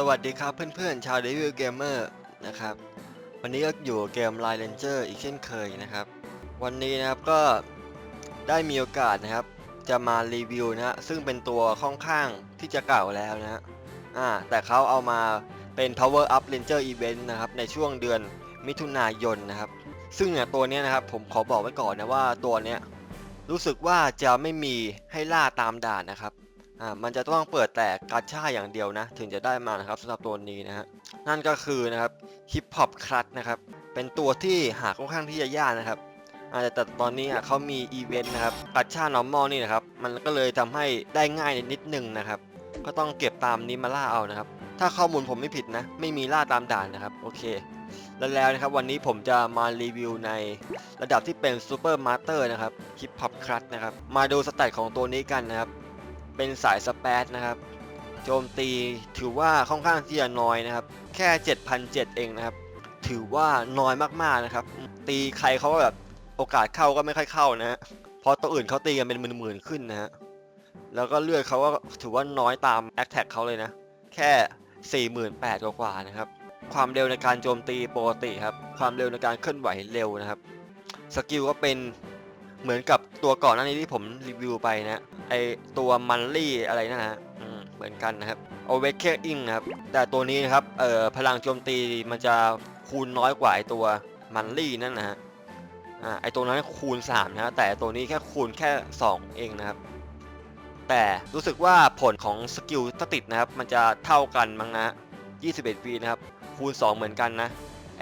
สวัสดีครับเพื่อนๆ ชาว Devil Gamer นะครับ วันนี้ก็อยู่เกม Line Ranger อีกเช่นเคยนะครับ วันนี้นะครับก็ได้มีโอกาสนะครับ จะมารีวิวนะซึ่งเป็นตัวค่อนข้างที่จะเก่าแล้วนะฮะอ่าแต่เขาเอามาเป็น Power Up Ranger Event นะครับ ในช่วงเดือนมิถุนายนนะครับ ซึ่งเนี่ยตัวนี้นะครับผมขอบอกไว้ก่อนนะว่าตัวเนี้ยรู้สึกว่าจะไม่มีให้ล่าตามด่านนะครับ อ่ามันจะต้องเปิดแต่กาชาอย่างเดียวนะ ถึงจะได้มานะครับสำหรับตัวนี้นะฮะนั่นก็คือนะครับฮิปฮอปคลัตนะครับเป็นตัวที่หาค่อนข้างที่จะยากนะครับอาแต่แต่ตอนนี้อะเขามีอีเวนต์นะครับกาชานอร์มอลนี่นะครับ มันก็เลยทำให้ได้ง่ายนิดนึงนะครับ ก็ต้องเก็บตามนี้มาล่าเอานะครับ ถ้าข้อมูลผมไม่ผิดนะ ไม่มีล่าตามด่านนะครับ โอเค แล้วแล้วนะครับ วันนี้ผมจะมารีวิวในระดับที่เป็นซูเปอร์มาสเตอร์นะครับฮิปฮอปคลัตนะครับ มาดูสแตทของตัวนี้กันนะครับ เป็นสายสเปซนะครับ โจมตีถือว่าค่อนข้างที่จะน้อยนะครับ แค่ 7,007 เองนะครับ ถือว่าน้อยมากๆนะครับ ตีใครเขาก็แบบโอกาสเข้าก็ไม่ค่อยเข้านะฮะเพราะตัวอื่นเขาตีกันเป็นหมื่นๆขึ้นนะฮะ แล้วก็เลือดเขาก็ถือว่าน้อยตามแอคแท็กเขาเลยนะ แค่ 48,000กว่าๆนะครับ ความเร็วในการโจมตีปกติครับ ความเร็วในการเคลื่อนไหวเร็วนะครับ สกิลก็เป็นเหมือนกับตัวก่อนหน้านี้ที่ผมรีวิวไปนะ ไอตัวมันลี่อะไรนั่นนะฮะเหมือนกันนะครับ a w a k e i n g นะครับ แต่ตัวนี้นะครับเอ่อพลังโจมตีมันจะคูณน้อยกว่าไอตัวมันลี่นั่นนะฮะอ่าไอตัวนั้นคูณ3นะแต่ตัวนี้แค่คูณแค่ 2 เองนะครับ แต่รู้สึกว่าผลของสกิลถ้าติดนะครับ มันจะเท่ากันมั้งนะ21วีนะครับ คูณ 2 เหมือนกันนะ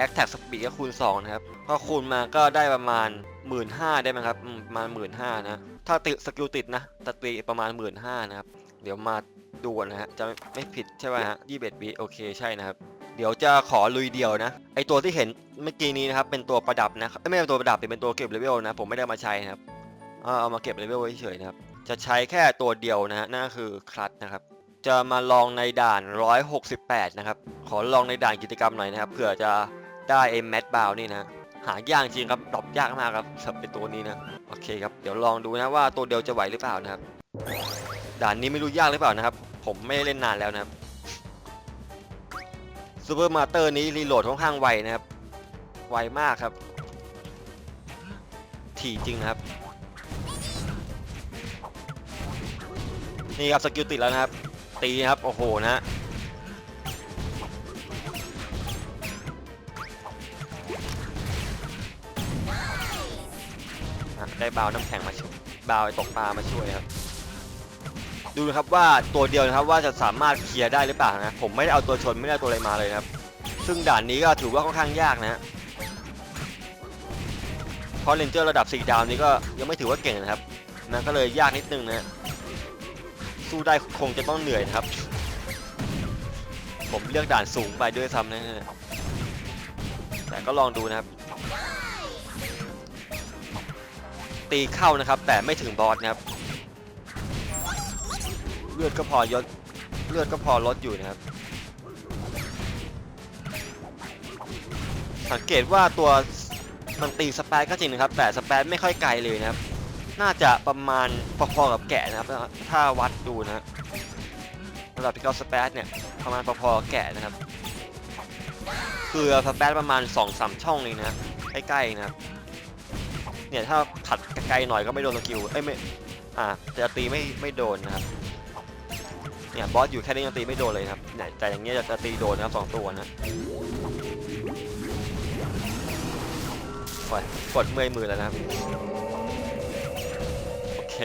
Attack Speed ก็คูณ 2 นะครับ ก็คูณมาก็ได้ประมาณ 1 5ื่นได้ไหมครับอืมประมาณ1 5ื่นนะ ถ้าติดสกิลติดนะจะตีประมาณ 1 5ื่นนะครับ เดี๋ยวมาดูนะฮะ จะไม่ผิดใช่ไหมฮะ21วิโอเคใช่นะครับ เดี๋ยวจะขอลุยเดียวนะ ไอตัวที่เห็นเมื่อกี้นี้นะครับ เป็นตัวประดับนะไม่ใช่ตัวประดับแต่เป็นตัวเก็บเลเวลนะ ผมไม่ได้มาใช้นะครับ เอามาเก็บเลเวลไว้เฉยนะครับ จะใช้แค่ตัวเดียวนะฮะ นั่นคือคลัตนะครับ จะมาลองในด่าน 168 นะครับ ขอลองในด่านกิจกรรมหน่อยนะครับ เผื่อจะได้ไอแมทบาวนี่นะ หายากจริงครับดรอปยากมากครับสำหรับเป็นตัวนี้นะ โอเคครับ เดี๋ยวลองดูนะว่าตัวเดียวจะไหวหรือเปล่านะครับ ด่านนี้ไม่รู้ยากหรือเปล่านะครับ ผมไม่ได้เล่นนานแล้วนะครับซูเปอร์มาเตอร์นี้รีโหลดค่อนข้างไวนะครับ ไวมากครับ ถี่จริงนะครับ นี่ครับสกิลติดแล้วนะครับ ตีครับ โอ้โหนะ ได้บาวน้ำแข็งมาช่วยบาวไอตกปลามาช่วยครับ ดูนะครับว่าตัวเดียวนะครับว่าจะสามารถเคลียร์ได้หรือเปล่านะผมไม่ได้เอาตัวชนไม่ได้เอาตัวอะไรมาเลยครับ ซึ่งด่านนี้ก็ถือว่าค่อนข้างยากนะฮะเพราะเลนเจอร์ระดับ4ดาวนี้ก็ยังไม่ถือว่าเก่งนะครับนะก็เลยยากนิดนึงนะฮะสู้ได้คงจะต้องเหนื่อยครับ ผมเลือกด่านสูงไปด้วยซ้ำนะแต่ก็ลองดูนะครับ ตีเข้านะครับ แต่ไม่ถึงบอสนะครับ เลือดก็พอยศเลือดก็พอลดอยู่นะครับ สังเกตว่าตัวมันตีสเปซก็จริงนะครับ แต่สเปซไม่ค่อยไกลเลยนะครับ น่าจะประมาณพอๆกับแกะนะครับ ถ้าวัดดูนะระดับพิกาสเปซเนี่ยประมาณพอๆแกะนะครับ คือสเปซประมาณ 2-3 ช่องเองนะใกล้ๆนะครับ เนี่ยถ้าขัดไกลๆหน่อยก็ไม่โดนสกิลเอ้ยไม่อ่าจะตีไม่ไม่โดนนะครับเนี่ยบอสอยู่แค่นี้ยังตีไม่โดนเลยครับเนี่ยแต่อย่างเงี้ยจะตีโดนนะครับสองตัวนะโอ้ยกดเมื่อยมือแล้วนะครับโอเค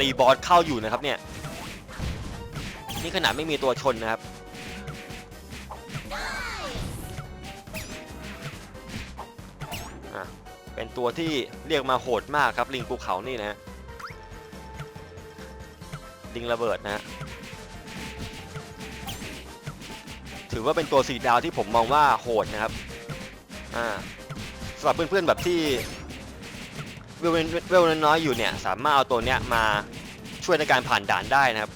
ตีบอสเข้าอยู่นะครับเนี่ยนี่ขนาดไม่มีตัวชนนะครับ เป็นตัวที่เรียกมาโหดมากครับลิงภูเขานี่นะลิงระเบิดนะฮะถือว่าเป็นตัวสีดาวที่ผมมองว่าโหดนะครับอ่าสำหรับเพื่อนๆแบบที่เวลเวลน้อยๆอยู่เนี่ยสามารถเอาตัวเนี้ยมาช่วยในการผ่านด่านได้นะครับ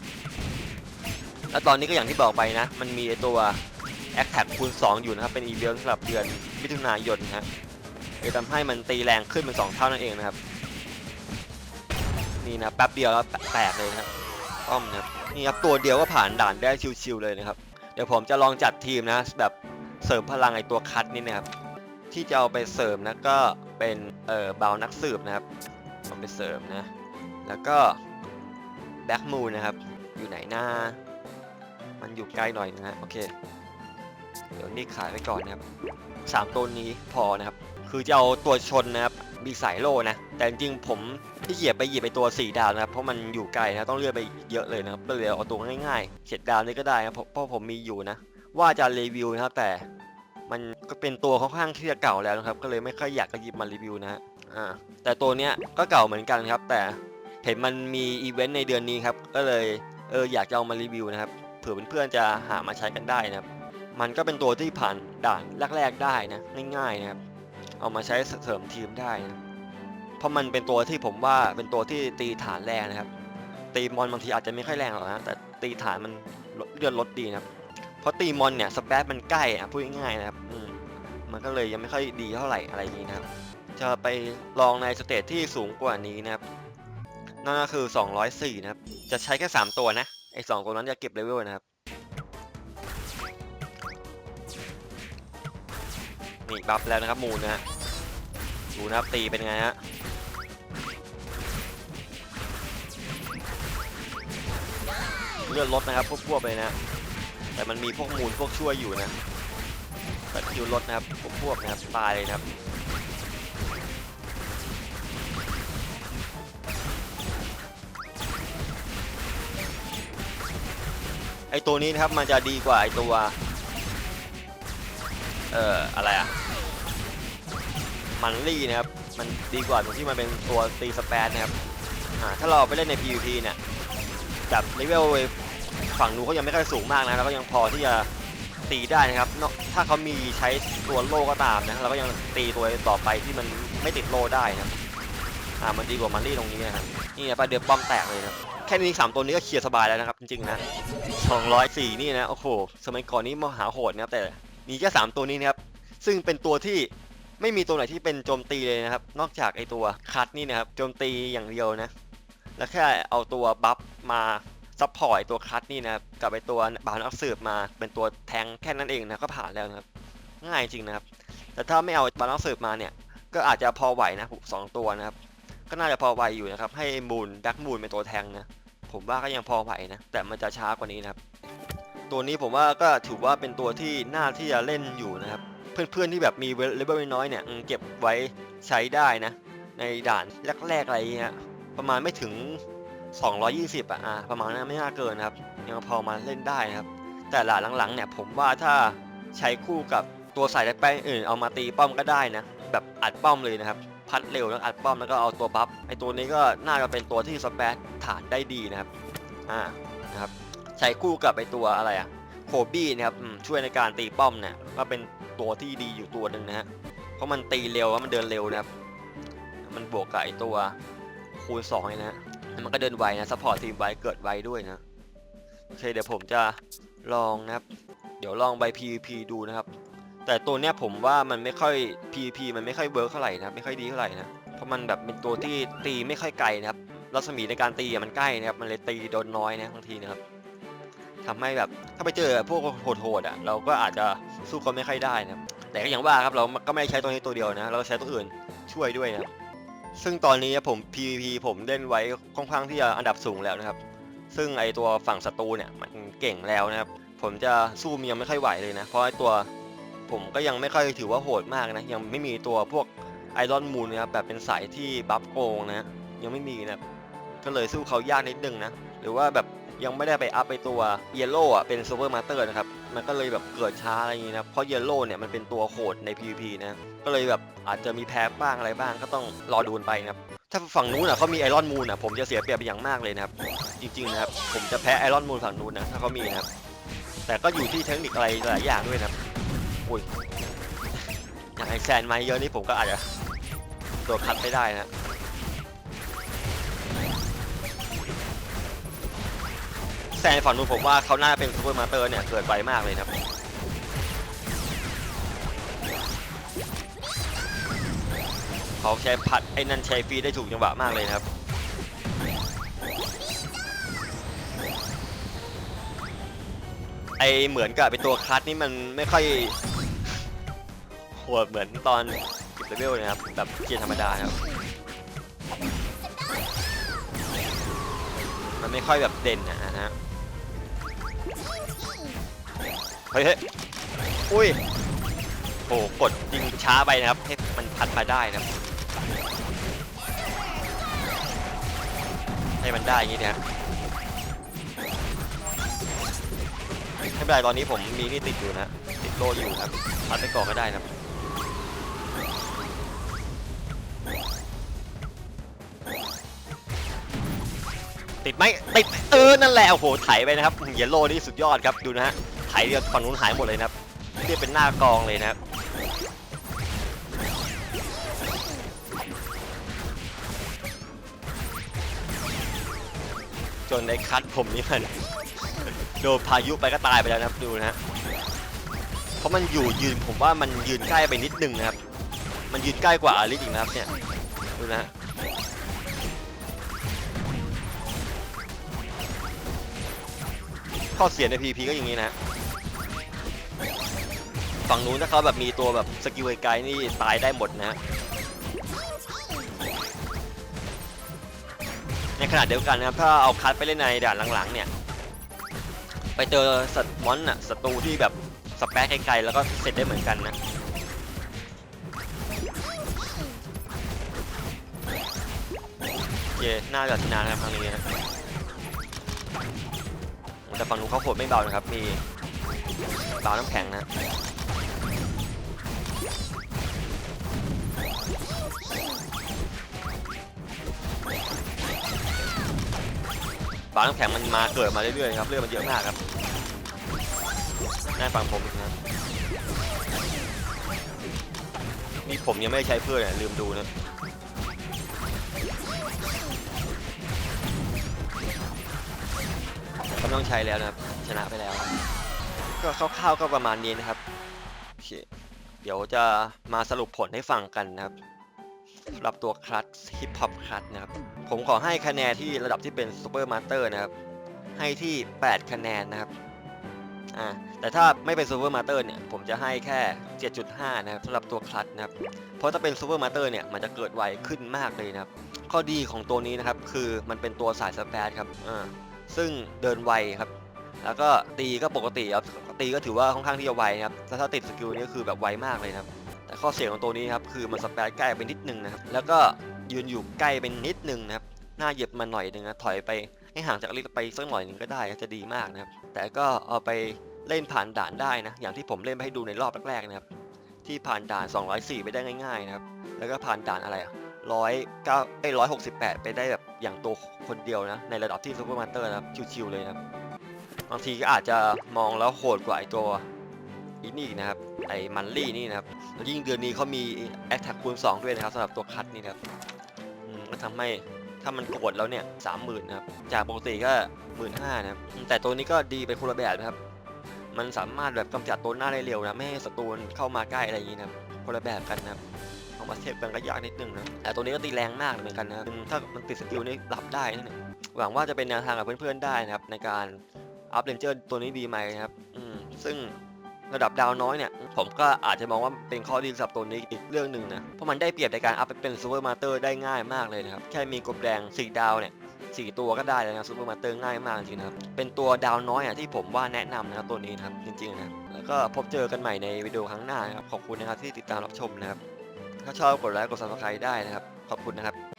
แล้วตอนนี้ก็อย่างที่บอกไปนะ มันมีตัว a c t a c คูณ2 อยู่นะครับ เป็นอีเวนต์สำหรับเดือนมิถุนายนนะ จะทำให้มันตีแรงขึ้นเป็น2เท่านั่นเองนะครับนี่นะแป๊บเดียวแล้วแตกเลยนะครับอ้อมนะครับนี่ครับตัวเดียวก็ผ่านด่านได้ชิวๆเลยนะครับ เดี๋ยวผมจะลองจัดทีมนะแบบเสริมพลังไอตัวคัดนี่นะครับที่จะเอาไปเสริมนะก็เป็นเอ่อบาวนักสืบนะครับเอาไปเสริมนะแล้วก็แบ็กมูนนะครับอยู่ไหนหน้า มันอยู่ไกล้หน่อยนะโอเค เดี๋ยวนี่ขายไว้ก่อนนะครับสามตัวนี้พอนะครับ คือจะเอาตัวชนนะครับมีสายโล่นะ แต่จริงๆผมที่เหยียบไปเหยิบไปตัว 4 ดาวนะครับ เพราะมันอยู่ไกลนะต้องเลื่อกไปเยอะเลยนะครับก็เลยเอาตัวง่ายๆเจ็ดดาวนี่ก็ได้นะเพราะเพราะผมมีอยู่นะ ว่าจะรีวิวนะครับแต่มันก็เป็นตัวค่อนข้างที่จะเก่าแล้วนะครับ ก็เลยไม่ค่อยอยากจะหยิบมารีวิวนะฮะอ่าแต่ตัวเนี้ยก็เก่าเหมือนกันครับ แต่เห็นมันมีอีเวนต์ในเดือนนี้ครับก็เลยเอออยากจะเอามารีวิวนะครับเผื่อเพื่อนๆจะหามาใช้กันได้นะครับ มันก็เป็นตัวที่ผ่านด่านแรกๆได้นะง่ายๆนะครับ เอามาใช้เสริมทีมได้นะเพราะมันเป็นตัวที่ผมว่าเป็นตัวที่ตีฐานแรงนะครับ ตีมอนบางทีอาจจะไม่ค่อยแรงหรอกนะแต่ตีฐานมันเลือดลดดีนะครับ เพราะตีมอนเนี่ยสเปซมันใกล้อะพูดง่ายๆนะครับอืมมันก็เลยยังไม่ค่อยดีเท่าไหร่อะไรอย่างนี้นะครับ จะไปลองในสเตจที่สูงกว่านี้นะครับนั่นก็คือ 204 นะครับ จะใช้แค่ 3 ตัวนะ ไอ้สองตัวนั้นจะเก็บเลเวลนะครับ นี่บัฟแล้วนะครับมูนนะฮะ ดูนะครับตีเป็นไงฮะเลือดลดนะครับพวกๆเลยนะ แต่มันมีพวกมูลพวกช่วยอยู่นะแต่คิวลดนะครับพวกพวกนะครับตายเลยนะครับไอตัวนี้นะครับมันจะดีกว่าไอตัว เอ่ออะไรอะ มันลี่นะครับ มันดีกว่าตรงที่มันเป็นตัวตีสเปซนะครับถ้าเราไปเล่นใน PVP เนี่ยแบบเลเวลฝั่งนู้นเขายังไม่ค่อยสูงมากนะเราก็ยังพอที่จะตีได้นะครับเนอะถ้าเขามีใช้ตัวโล่ก็ตามนะเราก็ยังตีตัวต่อไปที่มันไม่ติดโล่ได้นะครับอ่ามันดีกว่ามันลี่ตรงนี้นะครับนี่นะปเดือบป้อมแตกเลยนะแค่นี้สามตัวนี้ก็เคลียร์สบายแล้วนะครับจริงๆนะ204 นี่นะโอ้โหสมัยก่อนนี้มหาโหดนะครับแต่มีแค่3ตัวนี้นะครับซึ่งเป็นตัวที่ ไม่มีตัวไหนที่เป็นโจมตีเลยนะครับ นอกจากไอตัวคัดนี่นะครับ โจมตีอย่างเดียวนะ แล้วแค่เอาตัวบัฟมาซัพพอร์ตตัวคัดนี่นะครับ กับไอตัวบาลนักสืบมาเป็นตัวแทงแค่นั้นเองนะก็ผ่านแล้วนะครับ ง่ายจริงนะครับ แต่ถ้าไม่เอาบาลนักสืบมาเนี่ย ก็อาจจะพอไหวนะสองตัวนะครับ ก็น่าจะพอไหวอยู่นะครับ ให้มูนดักมูนเป็นตัวแทงนะ ผมว่าก็ยังพอไหวนะ แต่มันจะช้ากว่านี้นะครับ ตัวนี้ผมว่าก็ถือว่าเป็นตัวที่น่าที่จะเล่นอยู่นะครับ เพื่อนๆที่แบบมีเลเวลน้อยเนี่ยเก็บไว้ใช้ได้นะ ในด่านแรกๆอะไรอย่างเงี้ยประมาณไม่ถึง 220 อะประมาณนั้นไม่น่าเกินนะครับ ยังพอมาเล่นได้นะครับ แต่หลาหลังๆเนี่ยผมว่าถ้าใช้คู่กับตัวสายแป้งอื่นเอามาตีป้อมก็ได้นะ แบบอัดป้อมเลยนะครับ พัดเร็วแล้วอัดป้อมแล้วก็เอาตัวบัฟไอตัวนี้ก็น่าจะเป็นตัวที่สเปซฐานได้ดีนะครับอ่านะครับใช้คู่กับไอตัวอะไรอะ โคบี้นะครับช่วยในการตีป้อมเนี่ยก็เป็นตัวที่ดีอยู่ตัวหนึ่งนะฮะเพราะมันตีเร็วแล้วมันเดินเร็วนะครับ มันบวกกับไอตัวคูณ2เนี่ยนะฮะมันก็เดินไวนะซัพพอร์ตทีมไวเกิดไวด้วยนะโอเคเดี๋ยวผมจะลองนะครับ เดี๋ยวลองใบ PVP ดูนะครับ แต่ตัวเนี้ยผมว่ามันไม่ค่อย PVP มันไม่ค่อยเวิร์กเท่าไหร่นะครับไม่ค่อยดีเท่าไหร่นะเพราะมันแบบเป็นตัวที่ตีไม่ค่อยไกลนะครับรัศมีในการตีอะมันใกล้นะครับมันเลยตีโดนน้อยนะบางทีนะครับ ทำให้แบบถ้าไปเจอพวกโหดๆอะเราก็อาจจะสู้เขาไม่ค่อยได้นะแต่ก็อย่างว่าครับเราก็ไม่ใช้ตัวนี้ตัวเดียวนะ เราใช้ตัวอื่นช่วยด้วยนะซึ่งตอนนี้ผม PVP ผมเล่นไว้ค่อนข้างที่จะอันดับสูงแล้วนะครับ ซึ่งไอตัวฝั่งศัตรูเนี่ยมันเก่งแล้วนะครับ ผมจะสู้มันยังไม่ค่อยไหวเลยนะ เพราะไอตัวผมก็ยังไม่ค่อยถือว่าโหดมากนะ ยังไม่มีตัวพวกไอรอนมูนนะครับแบบเป็นสายที่บัฟโกงนะยังไม่มีนะก็เลยสู้เขายากนิดนึงนะ หรือว่าแบบ ยังไม่ได้ไปอัพไปตัวเยลโล่อะเป็นซูเปอร์มาสเตอร์นะครับ มันก็เลยแบบเกิดช้าอะไรอย่างนี้นะเพราะเยลโล่เนี่ยมันเป็นตัวโหดใน PVP นะ ก็เลยแบบอาจจะมีแพ้บ้างอะไรบ้างก็ต้องรอดูนไปนะครับ ถ้าฝั่งนู้นอะเขามีไอรอนมูนอะผมจะเสียเปรียบไปอย่างมากเลยนะครับ จริงๆนะครับผมจะแพ้ไอรอนมูนฝั่งนู้นนะถ้าเขามีนะครับ แต่ก็อยู่ที่เทคนิคอะไรหลายอย่างด้วยนะครับอุ้ยอย่างไอแซนไม้เยอะนี่ผมก็อาจจะโดดคัดไม่ได้นะ แซนฝั่งนู้นผมว่าเขาน่าเป็นซูเปอร์มาเตอร์เนี่ยเกิดไวมากเลยครับเขาใช้พัดไอ้นั่นใช้ฟรีได้ถูกจังหวะมากเลยครับไอเหมือนกับไอตัวคัสนี่มันไม่ค่อยโหดเหมือนตอนเก็บเลเวลนะครับแบบเกียร์ธรรมดาครับมันไม่ค่อยแบบเด่นนะฮะ เฮ้ยเฮ้ยอุ้ยโอ้กดยิงช้าไปนะครับให้มันพัดมาได้นะครับให้มันได้อย่างนี้นะครับไม่เป็นไรตอนนี้ผมมีนี่ติดอยู่นะติดโล่อยู่ครับพัดไปก่อนก็ได้นะครับติดไหมติดเออนั่นแหละโอ้โหไถไปนะครับเยลโล่นี่สุดยอดครับดูนะฮะ ไถเดียวฝั่งนู้นหายหมดเลยนะครับเรียกเป็นหน้ากองเลยนะครับจนในคัดผมนี่มันโดนพายุไปก็ตายไปแล้วนะครับดูนะฮะเพราะมันอยู่ยืนผมว่ามันยืนใกล้ไปนิดนึงนะครับ มันยืนใกล้กว่าอาริสอีกนะครับเนี่ยดูนะฮะข้อเสียใน PVP ก็อย่างนี้นะ ฝั่งนู้นถ้าเขาแบบมีตัวแบบสกิลไกลนี่ตายได้หมดนะในขณะเดียวกันนะครับถ้าเอาคัดไปเล่นในด่านหลังๆเนี่ยไปเจอสัตว์มอนอะศัตรูที่แบบสเปคไกลๆแล้วก็เสร็จได้เหมือนกันนะโอเคน่าจะชนะนะครับครั้งนี้นะแต่ฝั่งนู้นเขาโหดไม่เบานะครับมีเบาน้ำแข็งนะ บาน้ำแข็งมันมาเกิดมาเรื่อยๆครับเลือดมันเยอะมากครับน่าฟังผมอีกนะนี่ผมยังไม่ได้ใช้เพื่อนลืมดูนะก็ต้องใช้แล้วนะครับชนะไปแล้ว ก็คร่าวๆก็ประมาณนี้นะครับโอเคเดี๋ยวจะมาสรุปผลให้ฟังกันนะครับ สำหรับตัวคลัตฮิปฮอปคลัตนะครับผมขอให้คะแนนที่ระดับที่เป็นซูเปอร์มาสเตอร์นะครับ ให้ที่ 8 คะแนนนะครับอ่าแต่ถ้าไม่เป็นซูเปอร์มาสเตอร์เนี่ยผมจะให้แค่ 7.5 นะครับสำหรับตัวคลัตนะครับ เพราะถ้าเป็นซูเปอร์มาสเตอร์เนี่ยมันจะเกิดไวขึ้นมากเลยนะครับ ข้อดีของตัวนี้นะครับคือมันเป็นตัวสายสเปซครับอ่าซึ่งเดินไวครับแล้วก็ตีก็ปกติครับตีก็ถือว่าค่อนข้างที่จะไวนะครับแต่ถ้าติดสกิลนี้ก็คือแบบไวมากเลยนะครับ ข้อเสียของตัวนี้ครับคือมันสเปซใกล้ไปนิดนึงนะครับแล้วก็ยืนอยู่ใกล้เป็นนิดนึงนะครับหน้าเหยียบมาหน่อยนึงนะถอยไปให้ห่างจากลิสไปสักหน่อยหนึงก็ได้จะดีมากนะครับแต่ก็เอาไปเล่นผ่านด่านได้นะอย่างที่ผมเล่นไปให้ดูในรอบแรกๆนะครับที่ผ่านด่าน 204 ไปได้ง่ายๆนะครับแล้วก็ผ่านด่านอะไรอะร้อยเก้าไอ้ร้อยหกสิบแปดไปได้แบบอย่างตัวคนเดียวนะในระดับที่ซูเปอร์มาสเตอร์นะครับชิวๆเลยนะครับบางทีก็อาจจะมองแล้วโหดกว่าไอตัว อีนี่นะครับไอมันลี่นี่นะครับแล้วยิ่งเดือนนี้เขามีแอคแท็กคูณ2 ด้วยนะครับสำหรับตัวคัดนี่นะครับมก็ทำให้ถ้ามันกดแล้วเนี่ยสามหมื่นนะครับจากปกติก็หมื่นห้านะครับแต่ตัวนี้ก็ดีเป็นคนละแบบนะครับ มันสามารถแบบกำจัดตัวหน้าได้เร็วนะไม่ให้ศัตรูเข้ามาใกล้อะไรอย่างนี้นะครับคนละแบบกันนะครับเอามาเทียบกันก็ยากนิดนึงนะแต่ตัวนี้ก็ตีแรงมากเหมือนกันนะถ้ามันติดสกิลนี่หลับได้นะเนี่หวังว่าจะเป็นแนวทางกับเพื่อนๆได้นะครับในการอัพเรนเจอร์ตัวนี้ดีไหมนะครับซึ่ง ระดับดาวน้อยเนี่ย ผมก็อาจจะมองว่าเป็นข้อดีสำหรับตัวนี้อีกเรื่องหนึ่งนะ เพราะมันได้เปรียบในการอัพไปเป็นซูเปอร์มาสเตอร์ได้ง่ายมากเลยนะครับ แค่มีกบแดง4ดาวเนี่ยสี่ตัวก็ได้แล้วนะซูเปอร์มาสเตอร์ง่ายมากจริงๆนะครับ เป็นตัวดาวน้อยอะที่ผมว่าแนะนำนะครับตัวนี้นะครับจริงๆนะแล้วก็พบเจอกันใหม่ในวิดีโอครั้งหน้านะครับขอบคุณนะครับที่ติดตามรับชมนะครับ ถ้าชอบกดไลค์กด subscribe ได้นะครับ ขอบคุณนะครับ